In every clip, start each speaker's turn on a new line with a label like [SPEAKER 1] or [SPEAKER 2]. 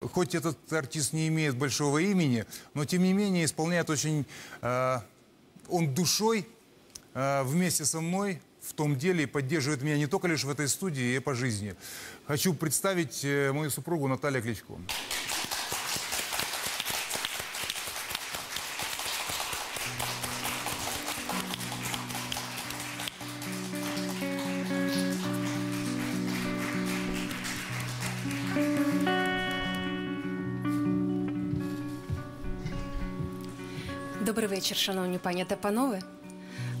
[SPEAKER 1] Хоть этот артист не имеет большого имени, но тем не менее исполняет очень... э, он душой э, вместе со мной в том деле и поддерживает меня не только лишь в этой студии, и по жизни. Хочу представить э, мою супругу Наталью Кличко.
[SPEAKER 2] Добрий вечір, шановні пані та панове.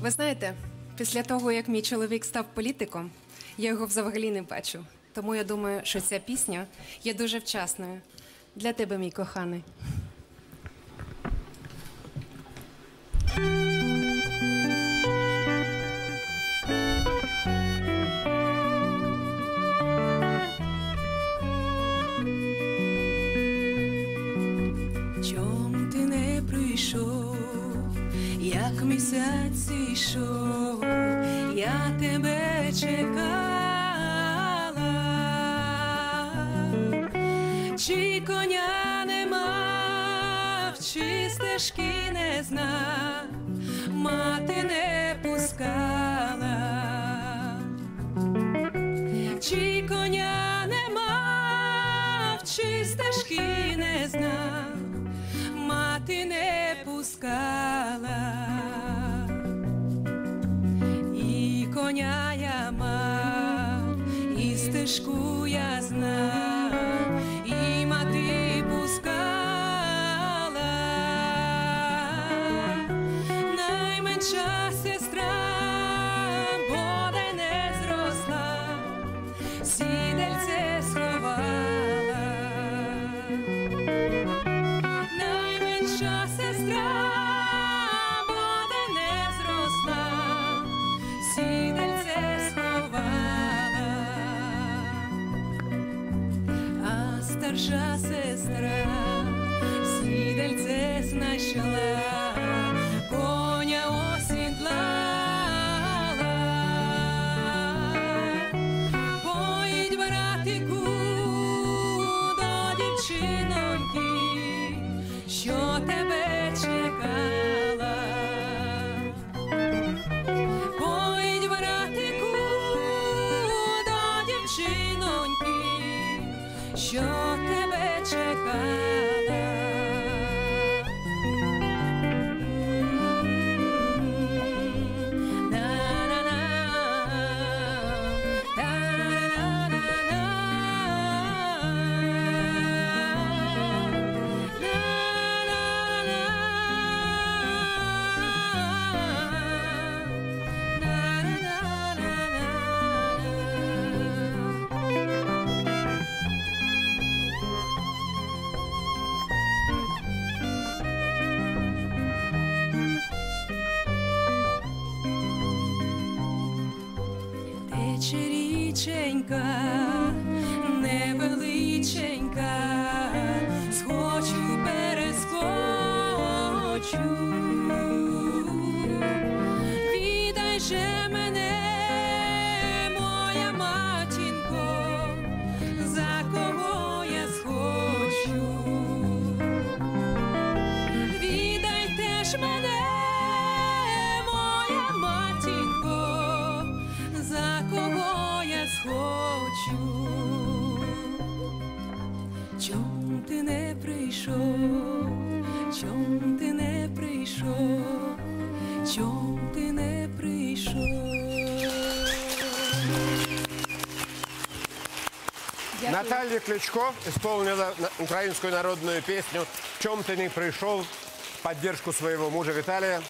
[SPEAKER 2] Ви знаєте, після того, як мій чоловік став політиком, я його взагалі не бачу. Тому я думаю, що ця пісня є дуже вчасною. Для тебе, мій коханий.
[SPEAKER 3] Як місяць йшов, я тебе чекала, чи коня не мав, чи стежки не знав, мати не пускала, чи коня не мав, чи стежки не знав, мати не пускала, і коня я мав, і стежку я знав, старша сестра. Сідельце знайшла, що тебе чекала. Річенька, невеличенька,
[SPEAKER 4] Наталья Кличко исполнила украинскую народную песню «В чем ты не пришел» в поддержку своего мужа Виталия.